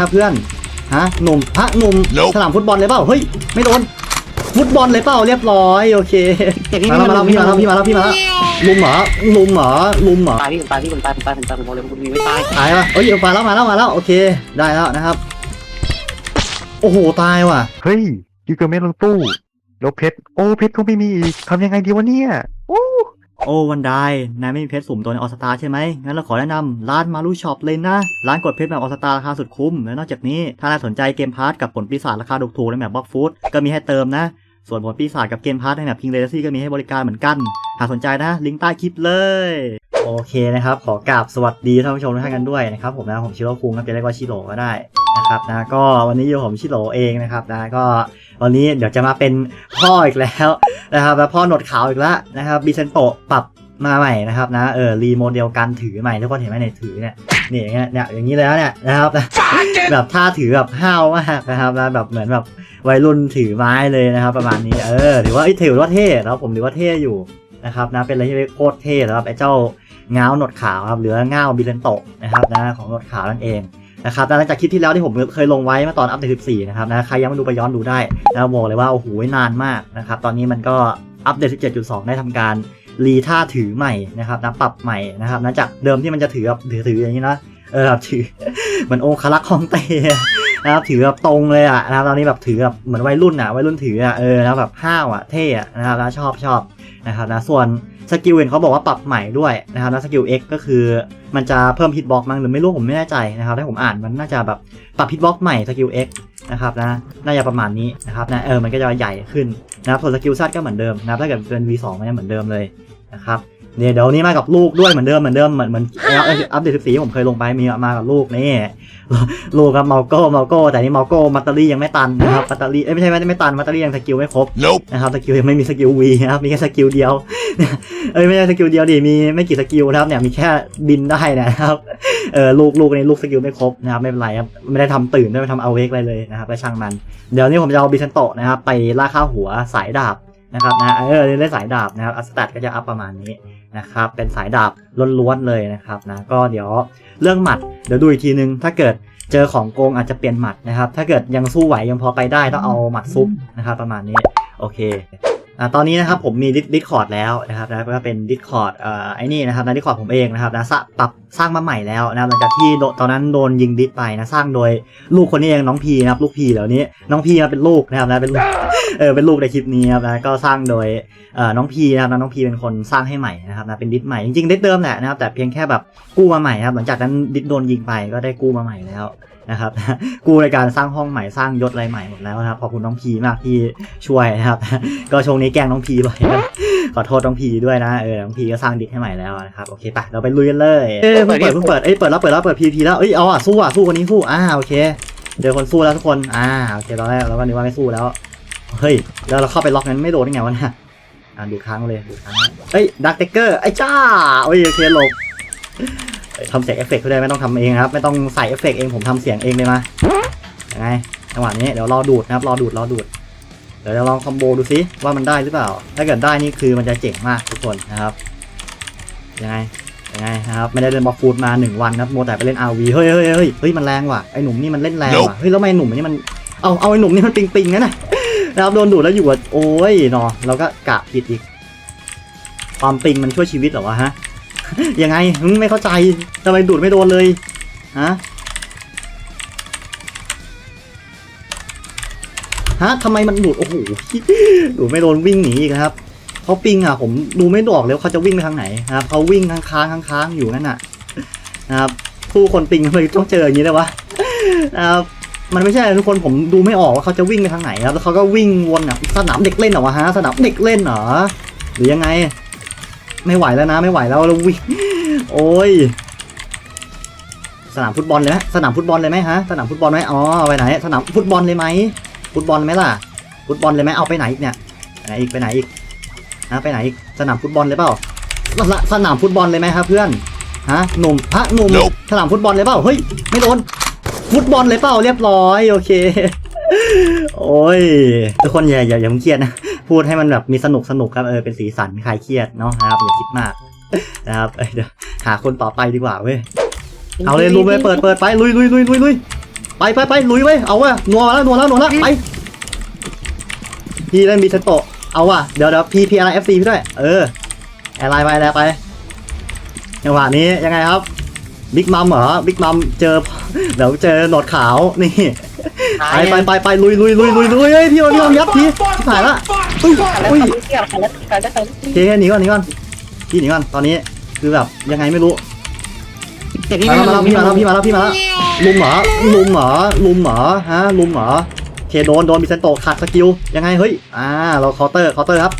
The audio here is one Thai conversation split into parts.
ครับเพื่อนฮะหนุ่มฮะหนุ่ม Nope สนามฟุตบอลเลยเปล่าเฮ้ยไม่โดนฟุตบอลเลยเปล่าเรียบร้อยโอเคแต่พี่มาไม่แล้วมันมาแล้วพี่มาแล้วพี่มาแล้วพี่มาแล้วลุมเหรอลุมเหรอลุมเหรอตายพี่ผมตายพี่ผมตายผมตายผมตายผมบอกเลยคุณมีไม่ตายตายปะเอ้ยมาแล้วมาแล้วมาแล้วโอเคได้แล้วนะครับ โอ้โหตายว่ะเฮ้ยยูเกอร์เมนลงตู้แล้วเพชรโอ้เพชรก็ไม่มีอีกทำยังไงดีวะเนี่ยโอ้ โอ้วันไดนายไม่มีเพชรสุ่มตัวในออสตาใช่ไหมงั้นเราขอแนะนำร้านมารูช็อปเลยนะ ร้านกดเพชรแบบออสตาราคาสุดคุ้ม และนอกจากนี้ ถ้านายสนใจเกมพาร์ทกับผลปีศาจราคาถูกๆในแบบบล็อกฟูดก็มีให้เติมนะ ส่วนผลปีศาจกับเกมพาร์ทในแบบพิงเลซี่ก็มีให้บริการเหมือนกัน หากสนใจนะ ลิงก์ใต้คลิปเลย โอเคนะครับ ขอกราบสวัสดีท่านผู้ชมทุกท่านกันด้วยนะครับ ผมนะผมชิโร่คุงครับจะเรียกว่าชิโร่ก็ได้นะครับนะก็วันนี้อยู่ผมชิโร่เองนะครับนะก็ วันนี้เดี๋ยวจะมาเป็นพ่ออีกแล้วนะครับแล้วพ่อหนวดขาวอีกแล้วนะครับบิเซนโตะปรับมาใหม่นะครับนะเออรีโมเดลการถือใหม่ทุกคนเห็นไหมในถือเนี่ยนี่อย่างเงี้ยเนี่ยอย่างนี้เลยนะเนี่ยนะครับแบบท่าถือแบบห้าวมากนะครับนะแบบเหมือนแบบวัยรุ่นถือไม้เลยนะครับ ประมาณนี้เออถือว่าไอ้ถือว่าเท่แล้วผมถือว่าเท่อยู่นะครับนะเป็นอะไรที่โคตรเท่สำหรับไอ้เจ้าเงาหนวดขาวครับหรือเงาบิเลนโตะนะครับนะของหนวดขาวนั่นเอง นะครับหลังจากคลิปที่แล้วที่ผมเคยลงไว้เมื่อตอนอัปเดต 14 นะครับนะใครยังไม่ดูไปย้อนดูได้นะบอกเลยว่าโอ้โหนานมากนะครับตอนนี้มันก็อัปเดต 17.2 ได้ทำการรีท่าถือใหม่นะครับนะปรับใหม่นะครับนะจากเดิมที่มันจะถือแบบถือถืออย่างนี้นะเออแบบถือเหมือนองคลักของเตนะครับถือแบบตรงเลยอะนะครับตอนนี้แบบถือแบบเหมือนวัยรุ่นอะวัยรุ่นถืออะเออแล้วแบบห้าวอะเท่อะนะครับแล้วชอบชอบนะครับนะส่วน สกิลเห็นเขาบอกว่าปรับใหม่ด้วยนะครับแล้วสกิล X ก็คือมันจะเพิ่มฮิตบ็อกมั้งหรือไม่รู้ผมไม่แน่ใจนะครับถ้าผมอ่านมันน่าจะแบบปรับฮิตบ็อกใหม่สกิล X นะครับนะน่าจะประมาณนี้นะครับนะเออมันก็จะใหญ่ขึ้นนะครับส่วนสกิลซัดก็เหมือนเดิมนะครับถ้าเกิดเป็น V2 มันจะเหมือนเดิมเลยนะครับ เนี่ยเดี๋ยวนี้มากับลูกด้วยเหมือนเดิมเหมือนเดิมเหมือนเหมือนอัปอัปเดต14ผมเคยลงไปมีมากับลูกนี่ลูกกับเมาโก้เมาโก้แต่นี่เมาโก้มัตเตอรี่ยังไม่ตันนะครับมัตเตอรี่เอ้ยไม่ใช่ไม่ไม่ตันมัตเตอรี่ยังสกิลไม่ครบ Nope. นะครับสกิลยังไม่มีสกิลวีนะครับมีแค่สกิลเดียวเอ้ยไม่ใช่สกิลเดียวดิมีไม่กี่สกิลนะครับเนี่ยมีแค่บินได้นะครับเออลูกลูกนี้ลูกสกิลไม่ครบนะครับไม่เป็นไรครับไม่ได้ทำตื่นไม่ได้ทำเอาเวกอะไรเลยนะครับไปช่างมัน เดี๋ยวนี้ผมจะเอาบิชันโตะนะครับไปล่าข้าหัวสายดาบ นะครับนะเออได้สายดาบนะครับอัสแตทก็จะอัพประมาณนี้นะครับเป็นสายดาบล้วนๆเลยนะครับนะก็เดี๋ยวเรื่องหมัดเดี๋ยวดูอีกทีนึง ถ้าเกิดเจอของโกงอาจจะเปลี่ยนหมัดนะครับ ถ้าเกิดยังสู้ไหวยังพอไปได้ต้องเอาหมัดซุปนะครับประมาณนี้โอเคอ่าตอนนี้นะครับผมมีดิสคอร์ดแล้วนะครับนะก็เป็นดิสคอร์ดเอ่อไอ้นี่นะครับนะดิสคอร์ดผมเองนะครับนะสร้างปรับ สร้างมาใหม่แล้วนะครับหลังจากที่ตอนนั้นโดนยิงดิสไปนะสร้างโดยลูกคนนี้เองน้องพีนะครับลูกพีเหล่านี้น้องพีมาเป็นลูกนะครับนะเป็นลูกเออเป็นลูกในคลิปนี้ครับนะก็สร้างโดยเอ่อน้องพีนะครับน้องพีเป็นคนสร้างให้ใหม่นะครับนะเป็นดิสใหม่จริงๆดิสเดิมแหละนะครับแต่เพียงแค่แบบกู้มาใหม่ครับหลังจากนั้นดิสโดนยิงไปก็ได้กู้มาใหม่แล้วนะครับกู้ในการสร้างห้องใหม่สร้างยศอะไรใหม่หมดแล้วนะครับขอบคุณน้องพีมากที่ช่วยนะครับ ก็ช่วงนี้แกล้งน้องพีบ่อย ขอโทษน้องพีด้วยนะเออน้องพีก็สร้างดิสให้ใหม่แล้วนะครับโอเคไปเราไปลุยกันเลยเอ้ยเพิ่งเปิดเพิ่งเปิดเอ้ยเปิดแล้วเปิดแล้วเปิดพีพีแล้วเอ้ยเอาอะสู้อะสู้คนนี้สู้อ่าโอเคเจอคนสู้แล้วทุกคนอ่าโอเคตอนแรกเราก็นึกว่าไม่สู้แล้วเฮ้ยแล้วเราเข้าไปล็อกนั้นไม่โดนได้ไงวะเนี่ยอ่าดูค้างเลยดูค้างเฮ้ยดักเทเกอร์ไอ้จ้าโอ้ยโอเคหลบเอ้ยทำเสียงเอฟเฟกต์ก็ได้ไม่ต้องทำเองครับ ไม่ต้องใส่เอฟเฟกต์เองผมทำเสียงเองเลยมายังไงจังหวะนี้เดี๋ยวรอดูดนะครับรอดูดรอดูด เดี๋ยวจะลองคอมโบดูซิว่ามันได้หรือเปล่า ถ้าเกิดได้นี่คือมันจะเจ๋งมากทุกคนนะครับ ยังไง ยังไงนะครับ ไม่ได้เล่นบอฟฟูดมาหนึ่งวันครับโมวแต่ไปเล่นอาวีเฮ้ยเฮ้ยเฮ้ยเฮ้ยมันแรงว่ะ ไอ้หนุ่มนี่มันเล่นแรงว่ะ เฮ้ยแล้วทำไมหนุ่มอันนี่มัน เอา เอาไอ้หนุ่มนี่มันปิงปิงๆงั้นน่ะนะครับโดนดูดแล้วอยู่อะโอ้ยเนาะเราก็กะผิดอีก ความปิงมันช่วยชีวิตเหรอวะฮะ ยังไงมึงไม่เข้าใจทำไมดูดไม่โดนเลย ฮะ ฮะทำไมมันดูดโอ้โหดูดไม่โดนวิ่งหนีอีกนะครับเขาปิงอะผมดูไม่ออกเลยว่าเขาจะวิ่งไปทางไหนนะครับเขาวิ่งค้างค้างค้างค้างอยู่นั่นน่ะนะครับผู้คนปิงทำไมต้องเจออย่างนี้เลยวะนะครับมันไม่ใช่ทุกคนผมดูไม่ออกว่าเขาจะวิ่งไปทางไหนครับแล้วเขาก็วิ่งวนอะสนามเด็กเล่นเหรอวะฮะสนามเด็กเล่นเหรอหรือยังไง ไม่ไหวแล้วนะไม่ไหวแล้วเราวิ่งโอ้ยสนามฟุตบอลเลยไหมสนามฟุตบอลเลยไหมฮะสนามฟุตบอลไหมอ๋อไปไหน สนามฟุตบอลเลยไหม ฟุตบอลไหมล่ะฟุตบอลเลยไหมเอาไปไหนอีกเนี่ยไปไหนอีกไปไหนอีกนะไปไหนอีกสนามฟุตบอลเลยเปล่าสสนามฟุตบอลเลยไหมครับเพื่อนฮะหนุ่มฮะหนุ่ม Nope สนามฟุตบอลเลยเปล่าเฮ้ยไม่โดนฟุตบอลเลยเปล่าเรียบร้อยโอเค โอ้ยทุกคนอย่าอย่าอย่าเพิ่งเครียดนะพูดให้มันแบบมีสนุกสนุกครับเออเป็นสีสันคลายเครียดเนาะนะครับอย่าคิดมากนะครับเอ้ยเดี๋ยวหาคนต่อไปดีกว่าเว้ยเอาเลยลุยเลยเปิดเปิดไปลุยลุยลุยลุยลุย ไปไปไปลุยเว้เอาว่ะนัวแล้วนัวแล้วนัวแล้วไปพี่เล่นบีเซโตะเอาว่ะเดี๋ยวเดี๋ยวพีพีอะไรเอฟซีพี่ด้วยเออแอร์ไลน์ไปแอร์ไลน์ไปจังหวะนี้ยังไงครับบิ๊กมัมเหรอบิ๊กมัมเจอเดี๋ยวเจอหนวดขาวนี่ไปไปไปไปลุยลุยลุยลุยลุยเฮ้ยพี่วันพี่วันยับพี่ที่ผ่านละอุ้ยอุ้ยเกี่ยนี้กันแล้วกันโอเคหนีก่อนหนีก่อนพี่หนีก่อนตอนนี้คือแบบยังไงไม่รู้พี่มาแล้วพี่มาแล้วพี่มาแล้วพี่มาแล้ว ลุมเหรอลุมเหรอลุมเหรอฮะลุมเหรอโอเคโดนโดนบิเซนโตขาดสกิลยังไงเฮ้ยอ่าเราเคาน์เตอร์เคาน์เตอร์ครับ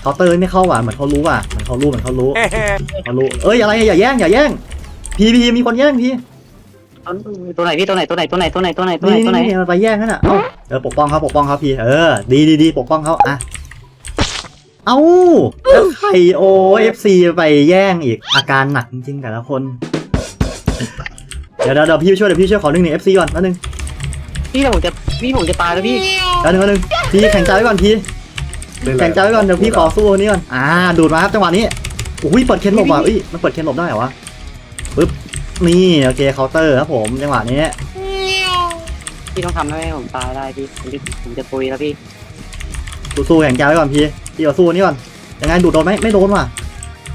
เคาน์เตอร์ไม่เข้าว่ะเหมือนเขารู้ว่ะเหมือนเขารู้เหมือนเขารู้เขารู้เอ้ยอะไรอย่าแย่งอย่าแย่งพี่พี่มีคนแย่งพี่ตัวไหนพี่ตัวไหนตัวไหนตัวไหนตัวไหนตัวไหนตัวไหนนี่ตัวไหนนี่มันไปแย่งนั่นน่ะเอ้าเออปกป้องเขาปกป้องเขาพี่เออดีดีดีปกป้องเขาอะเอ้าแล้วใครโอเอฟซีไปแย่งอีกอาการหนักจริงๆแต่ละคนเดี๋ยวเดี๋ยวเดี๋ยวพี่ช่วยเดี๋ยวพี่ช่วยขอหนึ่งหนึ่งเอฟซีก่อนแป๊บนึงพี่ผมจะพี่ผมจะตายแล้วพี่แป๊บนึงแป๊บนึงพี่แข่งใจไว้ก่อนพี่แข่งใจไว้ก่อนเดี๋ยวพี่ขอสู้อันนี้ก่อนอ่าดูดมาครับจังหวะนี้อุ้ยเปิดเคนหลบว่ะอุ้ยมันเปิดเคนหลบได้เหรอวะปึ๊บนี่โอเคเคาน์เตอร์ครับผมจังหวะนี้พี่ต้องทำให้ผมตายได้พี่ผมจะผมจะตุยแล้วพี่สู้ๆแข่งใจไว้ก่อนพี่พี่ขอสู้อันนี้ก่อนยังไงดูดโดนไหมไม่โดนว่ะ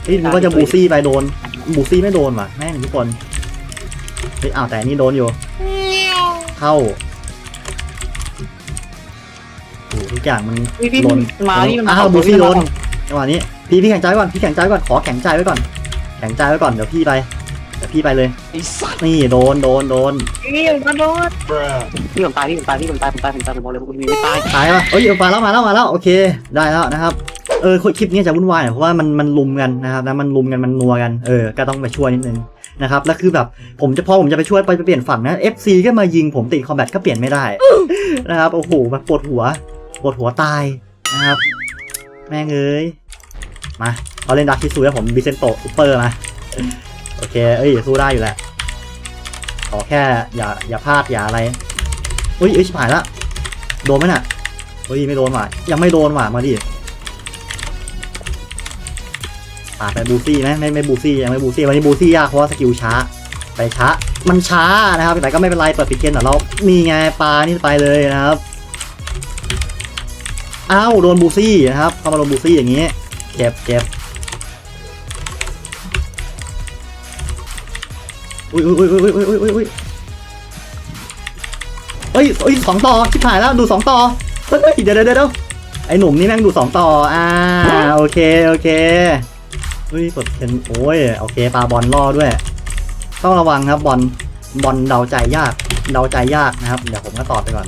เฮ้ยนึกว่าจะบูซี่ไปโดนบูซี่ไม่โดนว่ะแม่งทุกคนเฮ้ยอ้าวแต่อันนี่โดนอยู่ เข้าโอ้โหทุกอย่างมันพี่พี่หล่นมาพี่มันอ้าวบูซี่โดนจังหวะนี้พี่พี่แข่งใจไว้ก่อนพี่แข่งใจไว้ก่อนขอแข่งใจไว้ก่อน แข่งใจไว้ก่อนเดี๋ยวพี่ไปเดี๋ยวพี่ไปเลยนี่โดนโดนโดนพี่ผมโดนพี่ผมตายพี่ผมตายพี่ผมตายผมตายผมตายผมบอกเลยผมมีไม่ตายตายปะเอ้ยมาแล้วมาแล้วมาแล้วโอเคได้แล้วนะครับเออคลิปนี้จะวุ่นวายหน่อยเพราะว่ามันมันลุมกันนะครับนะมันลุมกันมันนัวกันเออก็ต้องไปช่วยนิดนึง นะครับแล้วคือแบบผมจะพอผมจะไปช่วยไปเปลี่ยนฝั่งนะ FC ก็มายิงผมติดคอมแบทก็เปลี่ยนไม่ได้นะครับโอ้โหแบบปวดหัวปวดหัวตายนะครับ แม่งเอ้ยมาเขาเล่นดักคิซูแล้วผมบิเซนโตซูเปอร์มาโอเคเอ้ยสู้ได้อยู่แหละขอแค่อย่าอย่าพลาดอย่าอะไรอุ้ยเอ้ยชิบหายละโดนไหมน่ะเฮ้ยไม่โดนว่ะยังไม่โดนว่ะมาดิ ปาไปบูซี่ไหมไม่ไม่บูซี่ยังไม่บูซี่วันนี้บูซี่ยากเพราะว่าสกิลช้าไปช้า มันช้านะครับแต่ก็ไม่เป็นไรเปิดปิดเกมแต่เรามีไงปลานี่ไปเลยนะครับอ้าวโดนบูซี่นะครับเข้ามาโดนบูซี่อย่างนี้เจ็บเจ็บอุ้ยอุ้ยอุ้ยอุ้ยอุ้ยอุ้ยอุ้ยเอ้ยเอ้ยสองต่อชิบหายแล้วดูสองต่อเฮ้ยเฮ้ยเดี๋ยวเดี๋ยวเดี๋ยวไอ้หนุ่มนี่แม่งดูสองต่ออ่าโอเคโอเค เฮ้ยกดเป็นโอ้ยโอเคปลาบอลล่อด้วย ต้องระวังครับบอลบอลเดาใจยากเดาใจยากนะครับ เดี๋ยวผมก็ตอบไปก่อน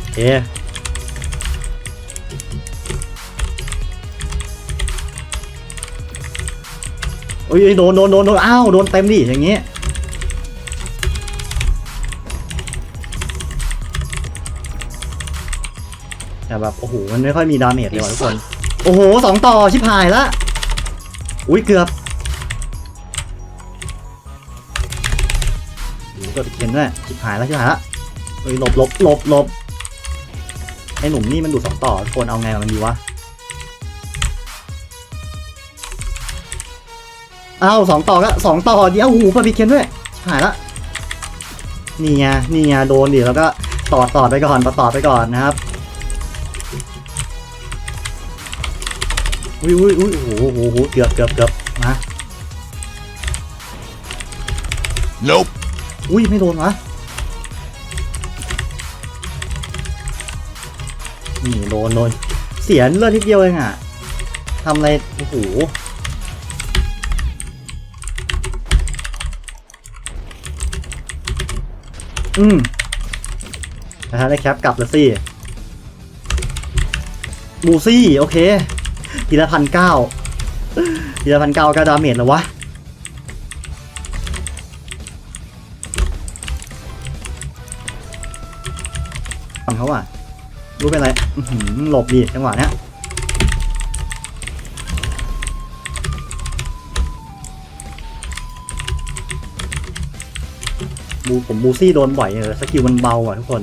โอเคโอ้ยโดนโดนโดนโดนอ้าวโดนเต็มดิอย่างงี้ แต่แบบโอ้โหมันไม่ค่อยมีดาเมจเลยว่ะทุกคน โอ้โหสองต่อชิบหายละ อุ้ยเกือบโอ้โหเกือบเข็นด้วยชิบหายแล้วชิบหายละเฮ้ยหลบหลบหลบหลบไอ้หนุ่มนี่มันดูสองต่อทุกคนเอาไงกับมันดีวะอ้าวสองต่อก็สองต่อเดียวโอ้โหพอพีเคนด้วยชิบหายละนี่ไงนี่ไงโดนดิแล้วก็ต่อต่อไปก่อนต่อต่อไปก่อนนะครับ อุ้ยอุ้ยอุ้ยโอ้โหโอ้โหเกือบเกือบเกือบมา Nope. อุ้ยไม่โดนวะนี่โดนโดนเสียเลือดทีเดียวเองอะทำอะไรโอ้โหอืมนะฮะได้แคปกลับแล้วสิบูซี่ โอเค ทีละพันเก้าทีละพันเก้าก็ดาเมจแล้ววะ ฝั่งเขาอะ รู้เป็นไรอื้อหือหลบดีจังหวะเนี้ยบูผมบูซี่โดนบ่อยเออสกิลมันเบาอะทุกคน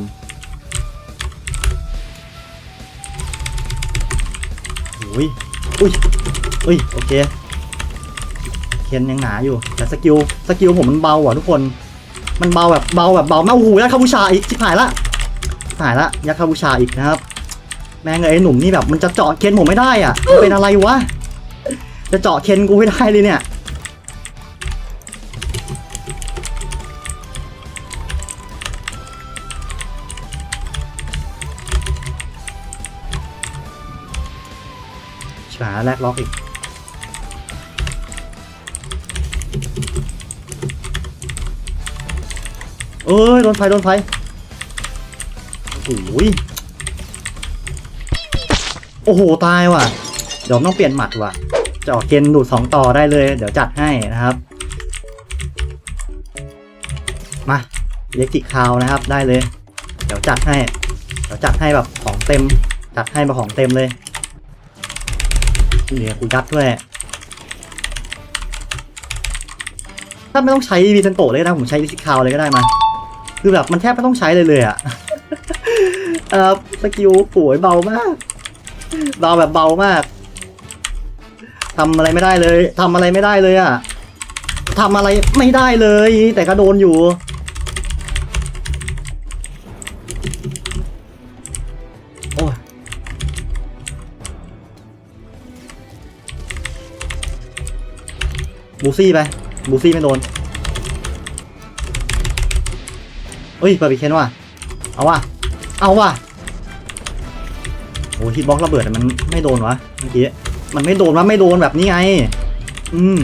อุ้ยอุ้ยอุ้ยโอเคเคคนยังหนาอยู่ แต่สกิลสกิลผมมันเบาอะทุกคน มันเบาแบบเบาแบบเบาแม่โอ้โหยัดคาบูชาอีกชิบหายละหายละยัดคาบูชาอีกนะครับ แม่งเอ้ยไอ้หนุ่มนี่แบบมันจะเจาะเคนผมไม่ได้อะเป็นอะไรวะจะเจาะเคนกูไม่ได้เลยเนี่ยาแลกล็อกอีก เอ้ย โดนไฟ โดนไฟ โอ้ยโอ้โห ตายว่ะ เดี๋ยวต้องเปลี่ยนหมัดว่ะ จะออกเกณฑ์ดูดสองต่อได้เลย เดี๋ยวจัดให้นะครับ มาเล็กติคาวนะครับ ได้เลย เดี๋ยวจัดให้ เดี๋ยวจัดให้แบบของเต็ม จัดให้แบบของเต็มเลย เนี่ยกูยัดด้วย ถ้าไม่ต้องใช้วีเซนโตเลยก็ได้ผมใช้ลิซิคาวเลยก็ได้มา คือแบบมันแทบไม่ต้องใช้เลยเลยอะเออสกิลป่วยเบามากเบาแบบเบามากทำอะไรไม่ได้เลยทำอะไรไม่ได้เลยอะทำอะไรไม่ได้เลย แต่ก็โดนอยู่ บูซี่ไป บูซี่ไม่โดนเฮ้ยบาร์บีเคนว่ะ เอาว่ะ เอาว่ะโอ้ฮิตบ็อกระเบิดมันไม่โดนวะเมื่อกี้ มันไม่โดนวะไม่โดนแบบนี้ไง อืม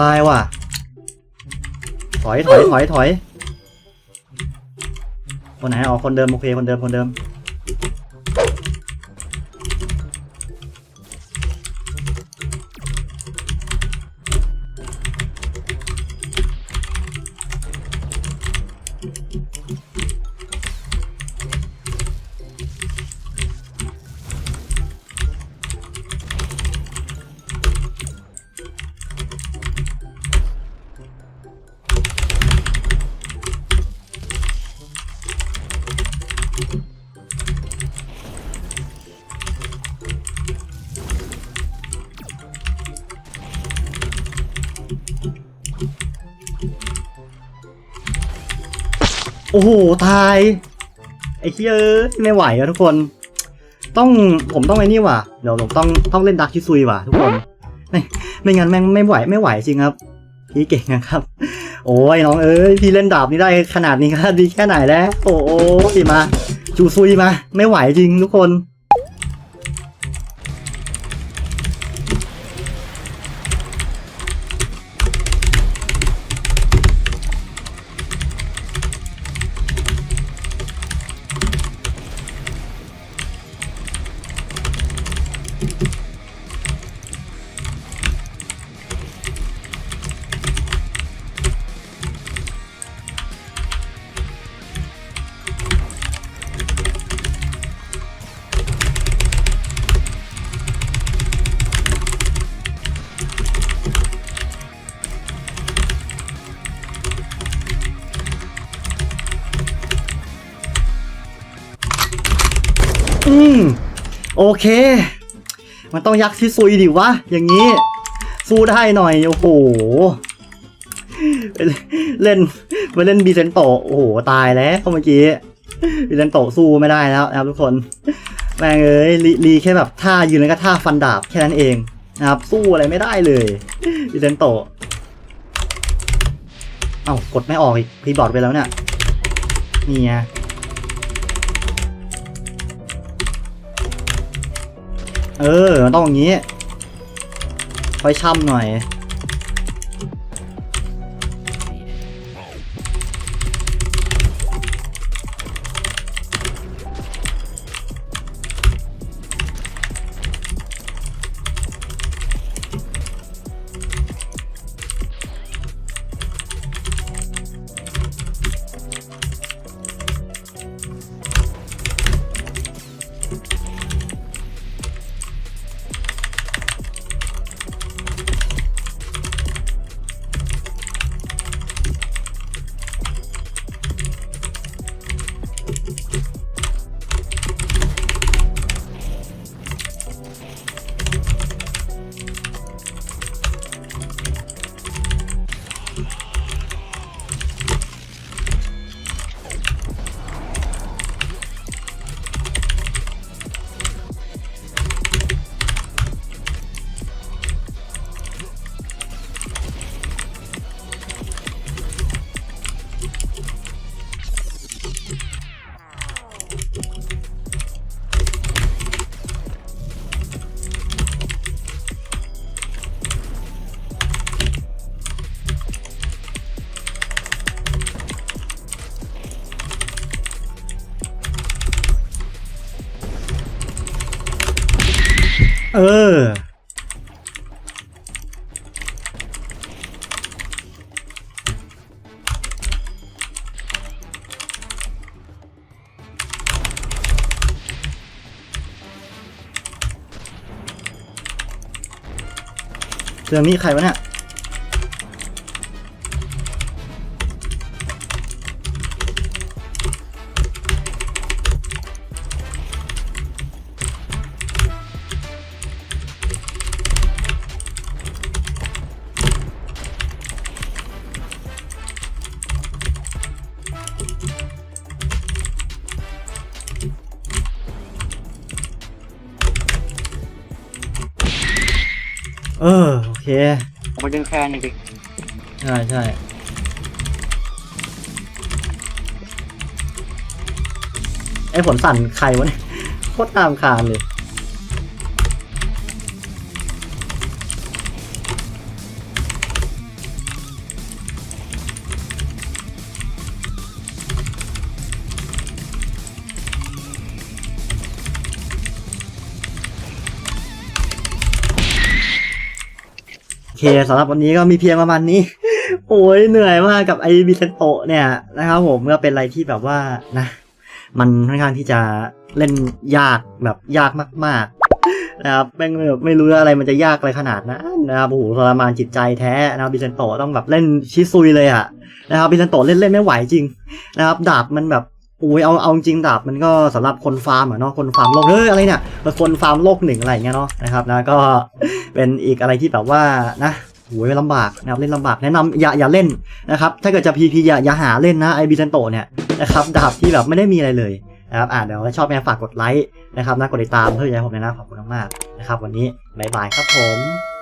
ตายว่ะ ถอยถอยถอยถอย คนไหนอ๋อคนเดิมโอเคคนเดิมคนเดิม โายไอ้เหี้ยไม่ไหวแล้วทุกคน ต้องผมต้องไอ้นี่ว่ะเดี๋ยวผมต้องต้องเล่นดักชิซุยว่ะทุกคนไม่ไม่งั้นแม่งไม่ไหวไม่ไหวจริงครับ พี่เก่งนะครับ โอ้ยน้องเอ้ยพี่เล่นดาบนี้ได้ขนาดนี้ก็ดีแค่ไหนแล้ว โอ้โหมาจูซุยมา ไม่ไหวจริงทุกคน โอเค มันต้องยักษ์ที่ซุยดิวะ อย่างนี้ สู้ได้หน่อย โอ้โห เล่นไปเล่นบีเซนโตโอ้โห ตายแล้วเมื่อกี้บีเซนโตสู้ไม่ได้แล้วนะครับทุกคน แม่งเอ้ยรีรีแค่แบบท่ายืนแล้วก็ท่าฟันดาบแค่นั้นเองนะครับ สู้อะไรไม่ได้เลยบีเซนโตเอ้ากดไม่ออกอีกพีบอร์ดไปแล้วเนี่ยนี่ไง เออมันต้องอย่างนี้ ค่อยช่ำหน่อย เจอมีใครวะเนี่ย ผมมาดึงแคนดิใช่ใช่ไอ้ผลสั่นใครวะเนี่ยโคตรตามคานเลย สำหรับวันนี้ก็มีเพียงประมาณนี้ โอ้ยเหนื่อยมากกับไอบิเซนโตเนี่ยนะครับผมก็เป็นอะไรที่แบบว่านะ มันค่อนข้างที่จะเล่นยากแบบยากมากๆนะครับแม่งแบบไม่รู้อะไรมันจะยากอะไรขนาดนั้นนะครับโอ้โหทรมานจิตใจแท้นะครับบิเซนโตต้องแบบเล่นชิซุยเลยอะนะครับบิเซนโตเล่นเล่นไม่ไหวจริงนะครับดาบมันแบบ อ้ยเอาเอาจริงดาบมันก็สำหรับคนฟาร์มอะเนาะคนฟาร์มโลกเฮ้ยอะไรเนี่ยคนฟาร์มโลกหนึ่งอะไรเงี้ยเนาะนะครับนะก็เป็นอีกอะไรที่แบบว่านะโหยลำบากนะครับเล่นลำบากแนะนำอย่าอย่าเล่นนะครับถ้าเกิดจะพีพีอย่าอย่าหาเล่นนะไอบีเซนโตเนี่ยนะครับดาบที่แบบไม่ได้มีอะไรเลยนะครับอ่าเดี๋ยวชอบแม่ฝากกดไลค์นะครับนะกดติดตามเพื่อจะให้ผมนะขอบคุณมากๆนะครับวันนี้บายบายครับผม